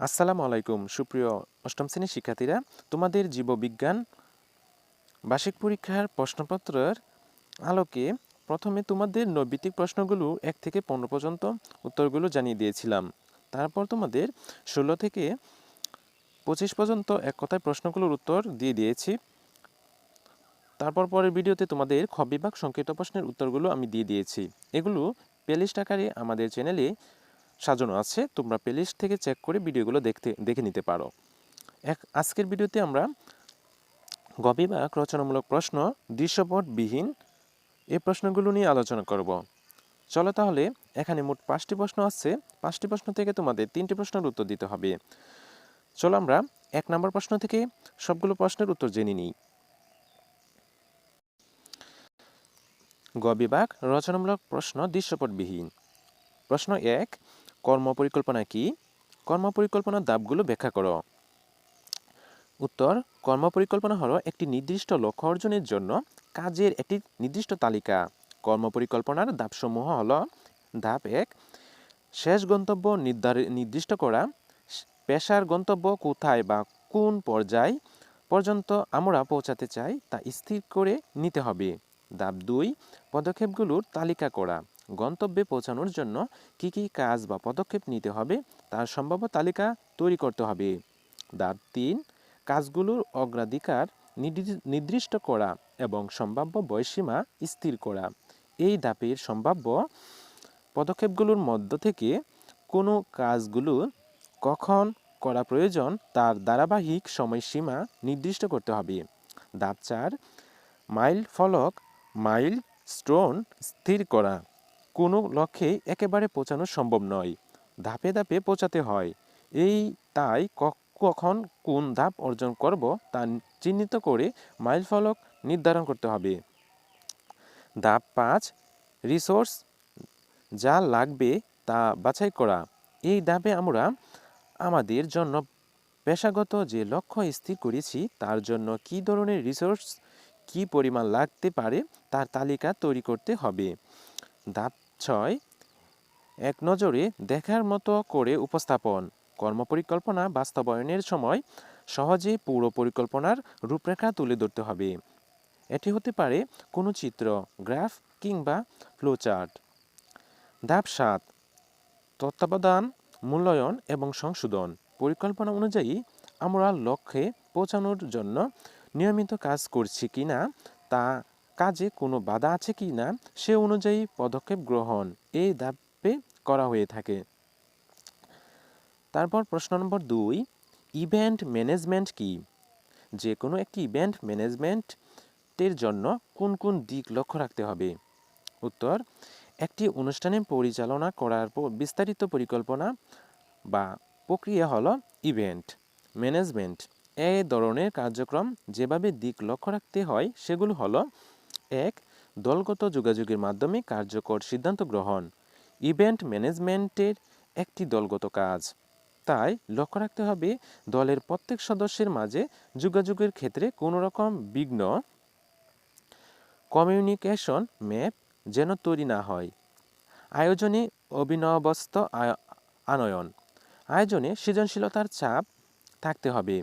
আসসালামু আলাইকুম, সুপ্রিয় অষ্টম শ্রেণির শিক্ষার্থীরা। তোমাদের জীববিজ্ঞান বার্ষিক পরীক্ষার প্রশ্নপত্রের আলোকে প্রথমে তোমাদের নৈবিত্তিক প্রশ্নগুলো এক থেকে পনেরো পর্যন্ত উত্তরগুলো জানিয়ে দিয়েছিলাম। তারপর তোমাদের ষোলো থেকে পঁচিশ পর্যন্ত এক কথায় প্রশ্নগুলোর উত্তর দিয়ে দিয়েছি। তারপর পরের ভিডিওতে তোমাদের খ বিভাগ সংক্ষিপ্ত প্রশ্নের উত্তরগুলো আমি দিয়ে দিয়েছি। এগুলো প্লেলিস্ট আকারে আমাদের চ্যানেলে সাজানো আছে, তোমরা প্লেলিস্ট থেকে চেক করে ভিডিওগুলো দেখতে, দেখে নিতে পারো। এক, আজকের ভিডিওতে আমরা গ বিভাগ রচনামূলক প্রশ্ন, দৃশ্যপটবিহীন এই প্রশ্নগুলো নিয়ে আলোচনা করব। চলো তাহলে, এখানে মোট পাঁচটি প্রশ্ন আছে। পাঁচটি প্রশ্ন থেকে তোমাদের তিনটি প্রশ্নের উত্তর দিতে হবে। চলো আমরা এক নম্বর প্রশ্ন থেকে সবগুলো প্রশ্নের উত্তর জেনে নিই। গ বিভাগ রচনামূলক প্রশ্ন, দৃশ্যপটবিহীন। প্রশ্ন এক কর্মপরিকল্পনা কি? কর্মপরিকল্পনার ধাপগুলো ব্যাখ্যা করো। উত্তর, কর্মপরিকল্পনা হলো একটি নির্দিষ্ট লক্ষ্য অর্জনের জন্য কাজের একটি নির্দিষ্ট তালিকা। কর্মপরিকল্পনার ধাপসমূহ হলো ধাপ এক, শেষ গন্তব্য নির্দিষ্ট করা পেশার গন্তব্য কোথায় বা কোন পর্যায় পর্যন্ত আমরা পৌঁছাতে চাই তা স্থির করে নিতে হবে। ধাপ দুই, পদক্ষেপগুলোর তালিকা করা। গন্তব্যে পৌঁছানোর জন্য কি কি কাজ বা পদক্ষেপ নিতে হবে তার সম্ভাব্য তালিকা তৈরি করতে হবে। ধাপ তিন, কাজগুলোর অগ্রাধিকার নির্দিষ্ট করা এবং সম্ভাব্য বয়সীমা স্থির করা। এই ধাপের সম্ভাব্য পদক্ষেপগুলোর মধ্য থেকে কোনো কাজগুলো কখন করা প্রয়োজন তার ধারাবাহিক সময়সীমা নির্দিষ্ট করতে হবে। ধাপ চার, মাইল ফলক, মাইল স্টোন স্থির করা। কোনো লক্ষ্যেই একেবারে পৌঁছানো সম্ভব নয়। ধাপে ধাপে পৌঁছাতে হয়। এই তাই কখন কোন ধাপ অর্জন করব তা চিহ্নিত করে মাইল ফলক নির্ধারণ করতে হবে। ধাপ পাঁচ, রিসোর্স যা লাগবে তা বাছাই করা। এই ধাপে আমরা আমাদের জন্য পেশাগত যে লক্ষ্য স্থির করেছি তার জন্য কি ধরনের রিসোর্স, কি পরিমাণ লাগতে পারে তার তালিকা তৈরি করতে হবে। ধাপ ছয়, এক নজরে দেখার মতো করে উপস্থাপন। কর্মপরিকল্পনা বাস্তবায়নের সময় সহজে পৌর পরিকল্পনার রূপরেখা তুলে ধরতে হবে। এটি হতে পারে কোনো চিত্র, গ্রাফ কিংবা ফ্লোচার্ট। ধাপ সাত, তত্ত্বাবধান, মূল্যায়ন এবং সংশোধন। পরিকল্পনা অনুযায়ী আমরা লক্ষ্যে পৌঁছানোর জন্য নিয়মিত কাজ করছি কি না তা কাজে কোনো বাধা আছে কি না, সে অনুযায়ী পদক্ষেপ গ্রহণ। এই ধাপে করা হয়ে থাকে। তারপর প্রশ্ন নম্বর দুই, ইভেন্ট ম্যানেজমেন্ট কি? যে কোনো একটি ইভেন্ট ম্যানেজমেন্টের জন্য কোন কোন দিক লক্ষ্য রাখতে হবে? উত্তর, একটি অনুষ্ঠানে পরিচালনা করার বিস্তারিত পরিকল্পনা বা প্রক্রিয়া হলো ইভেন্ট ম্যানেজমেন্ট। এই ধরনের কার্যক্রম যেভাবে দিক লক্ষ্য রাখতে হয়, সেগুলো হলো এক, দলগত যোগাযোগের মাধ্যমে কার্যকর সিদ্ধান্ত গ্রহণ। ইভেন্ট ম্যানেজমেন্টের একটি দলগত কাজ। তাই লক্ষ্য রাখতে হবে, দলের প্রত্যেক সদস্যের মাঝে যোগাযোগের ক্ষেত্রে কোনো রকম বিঘ্ন, কমিউনিকেশন ম্যাপ যেন তৈরি না হয়। আয়োজনে অভিনবস্ত আনয়ন। আয়োজনে সৃজনশীলতার চাপ থাকতে হবে।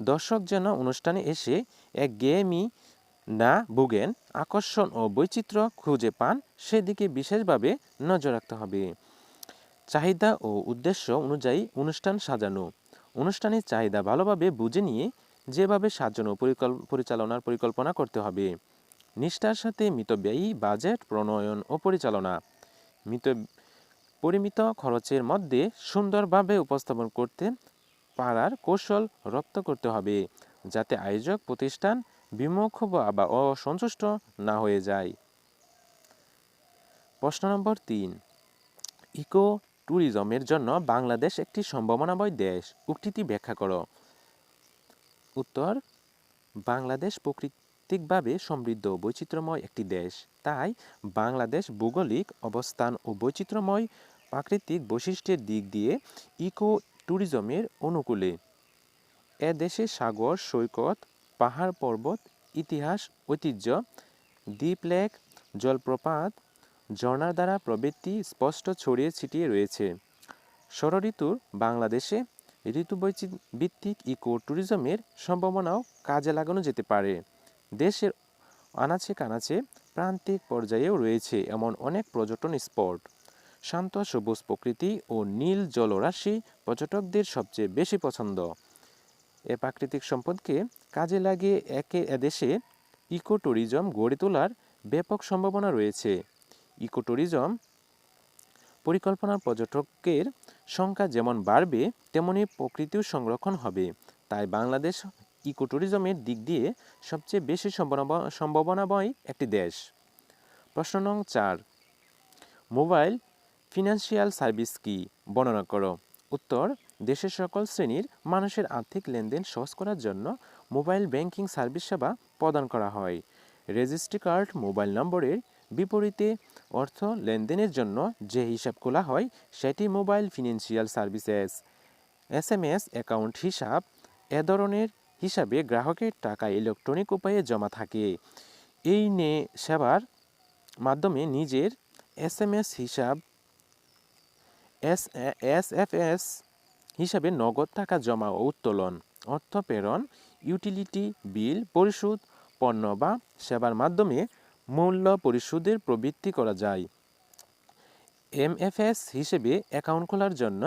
দর্শক যেন অনুষ্ঠানে এসে এক গেমই না ভুগেন আকর্ষণ ও বৈচিত্র্য খুঁজে পান, সেদিকে বিশেষভাবে নজর রাখতে হবে। চাহিদা ও উদ্দেশ্য অনুযায়ী অনুষ্ঠান সাজানো। অনুষ্ঠানের চাহিদা ভালোভাবে বুঝে নিয়ে যেভাবে সাজানো পরিকল- পরিচালনার পরিকল্পনা করতে হবে। নিষ্ঠার সাথে মিতব্যয়ী বাজেট, প্রণয়ন ও পরিচালনা। মিত পরিমিত খরচের মধ্যে সুন্দরভাবে উপস্থাপন করতে পারার কৌশল রপ্ত করতে হবে, যাতে আয়োজক, প্রতিষ্ঠান বিমুখ বা অসন্তুষ্ট না হয়ে যায়। প্রশ্ন নম্বর তিন। ইকো ট্যুরিজমের জন্য বাংলাদেশ একটি সম্ভাবনাময় দেশ। উক্তিটি ব্যাখ্যা করো। উত্তর, বাংলাদেশ প্রাকৃতিকভাবে সমৃদ্ধ বৈচিত্র্যময় একটি দেশ। তাই বাংলাদেশ ভৌগোলিক অবস্থান ও বৈচিত্র্যময় প্রাকৃতিক বৈশিষ্ট্যের দিক দিয়ে ইকো ট্যুরিজমের অনুকূলে। এ দেশে সাগর, সৈকত পাহাড় পর্বত, ইতিহাস, ঐতিহ্য, দ্বীপ, লেক, জলপ্রপাত, ঝর্ণার দ্বারা প্রবৃত্তি স্পষ্ট ছড়িয়ে ছিটিয়ে রয়েছে। ষড় ঋতুর বাংলাদেশে ঋতুবৈচিত্র ভিত্তিক ইকো ট্যুরিজমের সম্ভাবনাও কাজে লাগানো যেতে পারে। দেশের আনাচে কানাচে প্রান্তিক পর্যায়েও রয়েছে এমন অনেক পর্যটন স্পট। শান্ত সবুজ প্রকৃতি ও নীল জলরাশি পর্যটকদের সবচেয়ে বেশি পছন্দ। এ প্রাকৃতিক সম্পদকে কাজে লাগিয়ে একে এদেশে ইকো ট্যুরিজম গড়ে তোলার ব্যাপক সম্ভাবনা রয়েছে। ইকো ট্যুরিজম পরিকল্পনার পর্যটকের সংখ্যা যেমন বাড়বে, তেমনি প্রকৃতিও সংরক্ষণ হবে। তাই বাংলাদেশ ইকো ট্যুরিজমের দিক দিয়ে সবচেয়ে বেশি সম্ভাবনা, সম্ভাবনাময় একটি দেশ। প্রশ্ন নং চার, মোবাইল ফিনান্সিয়াল সার্ভিস কি? বর্ণনা করো। উত্তর দেশের সকল শ্রেণির মানুষের আর্থিক লেনদেন সহজ করার জন্য মোবাইল ব্যাংকিং সার্ভিস সেবা প্রদান করা হয়। রেজিস্ট্রি কার্ড, মোবাইল নম্বরের বিপরীতে অর্থ লেনদেনের জন্য যে হিসাব খোলা হয়, সেটি mobile financial services. S M S account হিসাব এ ধরনের হিসাবে গ্রাহকের টাকা ইলেকট্রনিক উপায়ে জমা থাকে। এই নে সেবার মাধ্যমে নিজের এস এম এস হিসাব, এস এস এফ এস হিসাবে নগদ টাকা জমা ও উত্তোলন, অর্থ প্রেরণ ইউটিলিটি বিল পরিশোধ, পণ্য বা সেবার মাধ্যমে মূল্য পরিশোধের প্রবৃত্তি করা যায়। এমএফএস হিসেবে অ্যাকাউন্ট খোলার জন্য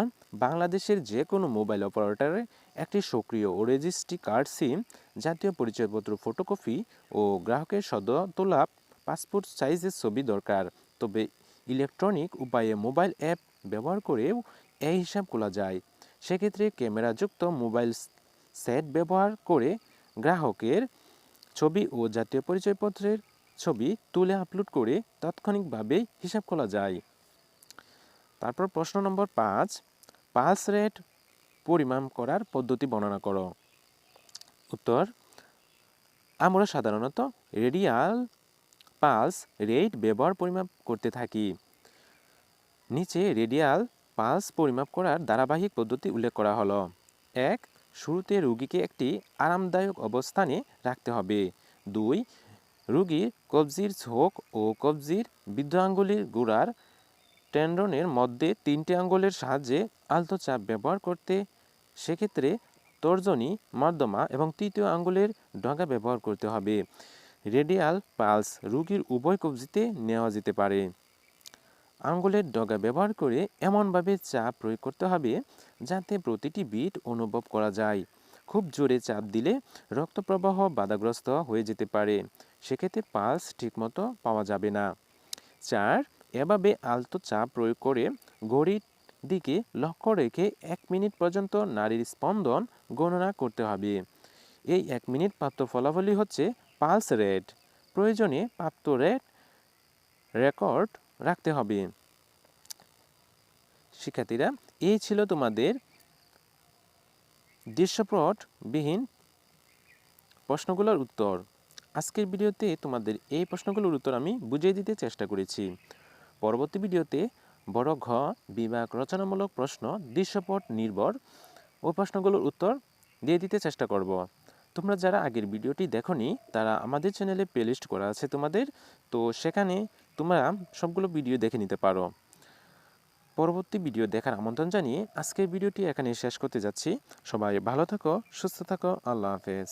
বাংলাদেশের যে কোনো মোবাইল অপারেটরে একটি সক্রিয় ও রেজিস্ট্রি কার্ড সিম জাতীয় পরিচয়পত্র ফটোকপি ও গ্রাহকের সদ্য তোলা পাসপোর্ট সাইজের ছবি দরকার। তবে ইলেকট্রনিক উপায়ে মোবাইল অ্যাপ ব্যবহার করেও এই হিসাব খোলা যায়। সেক্ষেত্রে ক্যামেরাযুক্ত মোবাইল সেট ব্যবহার করে গ্রাহকের ছবি ও জাতীয় পরিচয়পত্রের ছবি তুলে আপলোড করে তাৎক্ষণিকভাবে হিসাব খোলা যায়। তারপর প্রশ্ন নম্বর পাঁচ, পালস রেট পরিমাপ করার পদ্ধতি বর্ণনা করো। উত্তর, আমরা সাধারণত রেডিয়াল পালস রেট ব্যবহার পরিমাপ করতে থাকি। নিচে রেডিয়াল পালস পরিমাপ করার ধারাবাহিক পদ্ধতি উল্লেখ করা হলো। এক, শুরুতে রুগীকে একটি আরামদায়ক অবস্থানে রাখতে হবে। দুই, রুগীর কবজির ঝোঁক ও কবজির বৃদ্ধ আঙ্গুলির গোড়ার টেন্ডনের মধ্যে তিনটি আঙ্গুলের সাহায্যে আলতো চাপ ব্যবহার করতে, সেক্ষেত্রে তর্জনী মর্দমা এবং তৃতীয় আঙ্গুলের ডগা ব্যবহার করতে হবে। রেডিয়াল পালস রুগীর উভয় কবজিতে নেওয়া যেতে পারে। আঙ্গুলের ডগা ব্যবহার করে এমনভাবে চাপ প্রয়োগ করতে হবে যাতে প্রতিটি বিট অনুভব করা যায়। খুব জোরে চাপ দিলে রক্ত প্রবাহ বাধাগ্রস্ত হয়ে যেতে পারে। সেক্ষেত্রে পালস ঠিকমতো পাওয়া যাবে না। চার, এভাবে আলতো চাপ প্রয়োগ করে ঘড়ির দিকে লক্ষ্য রেখে এক মিনিট পর্যন্ত নারীর স্পন্দন গণনা করতে হবে। এই এক মিনিট প্রাপ্ত ফলাফলই হচ্ছে পালস রেট। প্রয়োজনে প্রাপ্ত রেট রেকর্ড রাখতে হবে। শিক্ষার্থীরা, এই ছিল তোমাদের দৃশ্যপটবিহীন প্রশ্নগুলোর উত্তর। আজকের ভিডিওতে তোমাদের এই প্রশ্নগুলোর উত্তর আমি বুঝিয়ে দিতে চেষ্টা করেছি। পরবর্তী ভিডিওতে বড় ঘ বিভাগ রচনামূলক প্রশ্ন, দৃশ্যপট নির্ভর ও প্রশ্নগুলোর উত্তর দিয়ে দিতে চেষ্টা করব। তোমরা যারা আগের ভিডিওটি দেখনি, তারা আমাদের চ্যানেলে প্লেলিস্ট করা আছে তোমাদের। তো সেখানে তোমরা সবগুলো ভিডিও দেখে নিতে পারো। পরবর্তী ভিডিও দেখার আমন্ত্রণ জানিয়ে আজকের ভিডিওটি এখানে শেষ করতে যাচ্ছি। সবাই ভালো থাকো, সুস্থ থাকো, আল্লাহ হাফেজ।